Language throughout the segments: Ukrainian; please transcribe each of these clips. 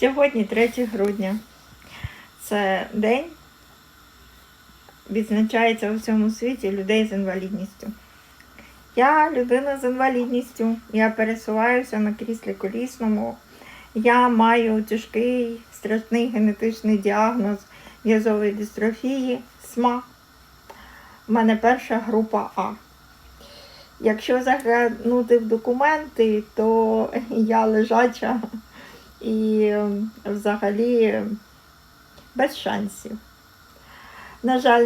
Сьогодні 3 грудня. Це день відзначається у всьому світі людей з інвалідністю. Я людина з інвалідністю. Я пересуваюся на кріслі колісному. Я маю тяжкий страшний генетичний діагноз в'язової дистрофії СМА. У мене перша група А. Якщо заглянути в документи, то я лежача і е, взагалі без шансів. На жаль,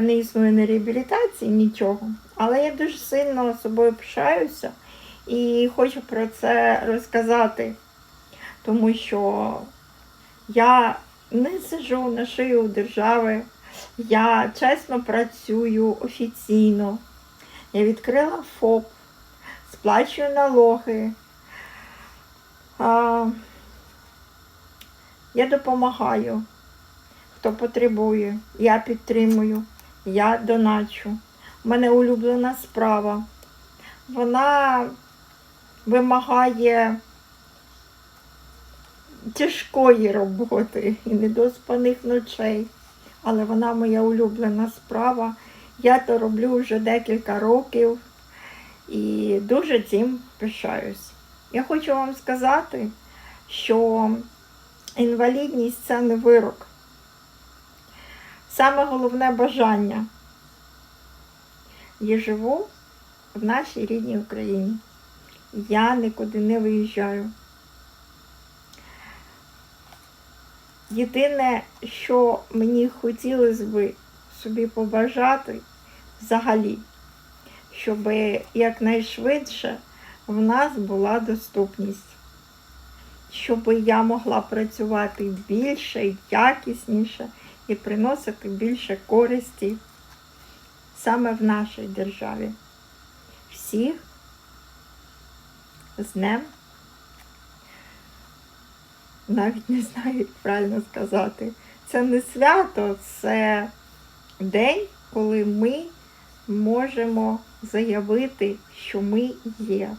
не існує ні реабілітації, нічого. Але я дуже сильно собою пишаюся і хочу про це розказати, тому що я не сиджу на шию у держави, я чесно працюю офіційно. Я відкрила ФОП, сплачую налоги. Я допомагаю, хто потребує. Я підтримую, я доначу. У мене улюблена справа. Вона вимагає тяжкої роботи і недоспаних ночей. Але вона моя улюблена справа. Я то роблю вже декілька років і дуже цим пишаюсь. Я хочу вам сказати, що інвалідність це не вирок. Саме головне бажання. Я живу в нашій рідній Україні. Я нікуди не виїжджаю. Єдине, що мені хотілося би собі побажати взагалі, щоб якнайшвидше в нас була доступність, щоб я могла працювати більше, якісніше і приносити більше користі саме в нашій державі. Всіх з днем навіть не знаю, як правильно сказати. Це не свято, це день, коли ми можемо заявити, що ми є.